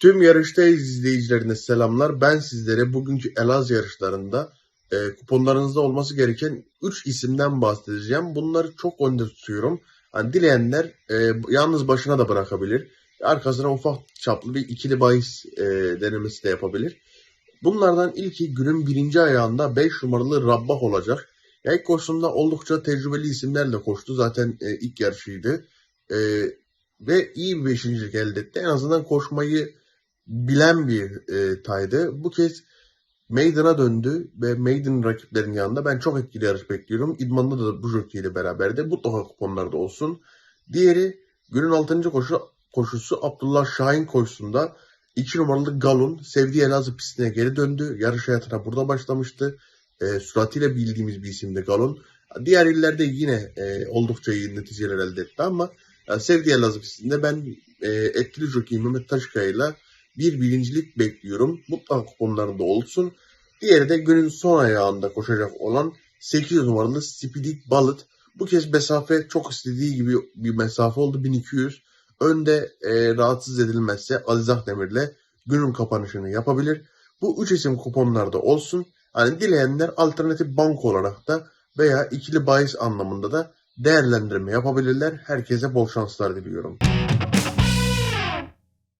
Tüm yarıştayız izleyicilerine selamlar. Ben sizlere bugünkü Elaz yarışlarında e, kuponlarınızda olması gereken 3 isimden bahsedeceğim. Bunları çok önde tutuyorum. Hani dileyenler e, yalnız başına da bırakabilir. Arkasına ufak çaplı bir ikili bahis e, denemesi de yapabilir. Bunlardan ilki günün birinci ayağında 5 numaralı Rabbah olacak. Ya ilk koşusunda oldukça tecrübeli isimlerle koştu. Zaten e, ilk yarışıydı. E, ve iyi bir beşincilik elde etti. En azından koşmayı bilen bir e, taydı. Bu kez Maiden'a döndü ve Maiden rakiplerin yanında ben çok etkili yarış bekliyorum. İdman'da da bu jockey ile beraber de mutlaka kuponlarda olsun. Diğeri günün 6. koşu, koşusu Abdullah Şahin koşusunda 2 numaralı Galun sevdiği Elazığ pistine geri döndü. Yarış hayatına burada başlamıştı. E, süratiyle bildiğimiz bir isimdi Galun. Diğer illerde yine e, oldukça iyi neticeler elde etti ama e, sevdiği Elazığ pistinde ben e, etkili jockey Mehmet Taşkaya ile bir birincilik bekliyorum. Mutlaka kuponlarında olsun. Diğeri de günün son ayağında koşacak olan 8 numaralı Spidik Balıt. Bu kez mesafe çok istediği gibi bir mesafe oldu 1200. Önde e, rahatsız edilmezse Aziz Akdemir'le günün kapanışını yapabilir. Bu üç isim kuponlarda olsun. Hani dileyenler alternatif banko olarak da veya ikili bahis anlamında da değerlendirme yapabilirler. Herkese bol şanslar diliyorum.